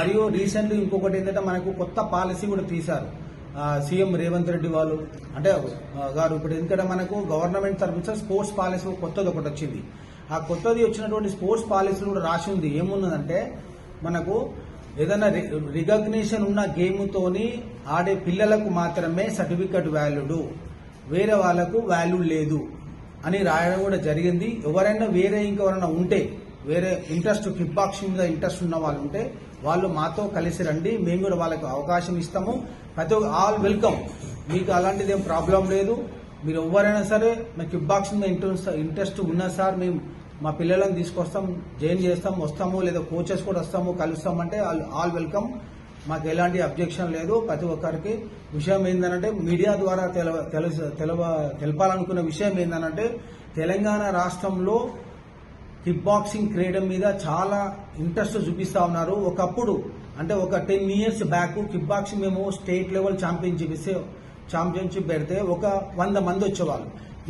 మరియు రీసెంట్లీ ఇంకొకటి ఏంటంటే మనకు కొత్త పాలసీ కూడా తీశారు. సీఎం రేవంత్ రెడ్డి వాళ్ళు. అంటే గారు ఇప్పుడు ఎందుకంటే మనకు గవర్నమెంట్ తరఫు స్పోర్ట్స్ పాలసీ కొత్తది ఒకటి వచ్చింది. ఆ కొత్తది వచ్చినటువంటి స్పోర్ట్స్ పాలసీలు కూడా రాసి ఉంది. ఏమున్నదంటే మనకు ఏదైనా రికగ్నిషన్ ఉన్న గేమ్తోని ఆడే పిల్లలకు మాత్రమే సర్టిఫికెట్ వాల్యూడు వేరే వాళ్ళకు వాల్యూ లేదు అని రాయడం కూడా జరిగింది. ఎవరైనా వేరే ఇంకెవరైనా ఉంటే వేరే ఇంట్రెస్ట్ కిక్ బాక్సింగ్ మీద ఇంట్రెస్ట్ ఉన్న వాళ్ళు ఉంటే వాళ్ళు మాతో కలిసి రండి మేము కూడా వాళ్ళకి అవకాశం ఇస్తాము. ప్రతి ఒక్క ఆల్ వెల్కమ్ మీకు అలాంటిది ఏం ప్రాబ్లం లేదు. మీరు ఎవరైనా సరే మేము కిక్ బాక్సింగ్ మీద ఇంట్రెస్ట్ ఇంట్రెస్ట్ ఉన్నా సార్ మేము మా పిల్లలను తీసుకొస్తాం జాయిన్ చేస్తాం వస్తాము లేదా కోచెస్ కూడా వస్తాము కలుస్తామంటే ఆల్ ఆల్ వెల్కమ్ మాకు ఎలాంటి అబ్జెక్షన్ లేదు. ప్రతి ఒక్కరికి విషయం ఏంటంటే మీడియా ద్వారా తెలవ తెలుసు తెలవ తెలపాలనుకున్న విషయం ఏంటంటే తెలంగాణ రాష్ట్రంలో కిక్ బాక్సింగ్ క్రీడ మీద చాలా ఇంట్రెస్ట్ చూపిస్తా ఉన్నారు. ఒకప్పుడు అంటే ఒక ten years back kick boxing మేము స్టేట్ లెవెల్ ఛాంపియన్షిప్ ఇస్తే ఛాంపియన్షిప్ పెడితే ఒక వంద మంది వచ్చేవాళ్ళు.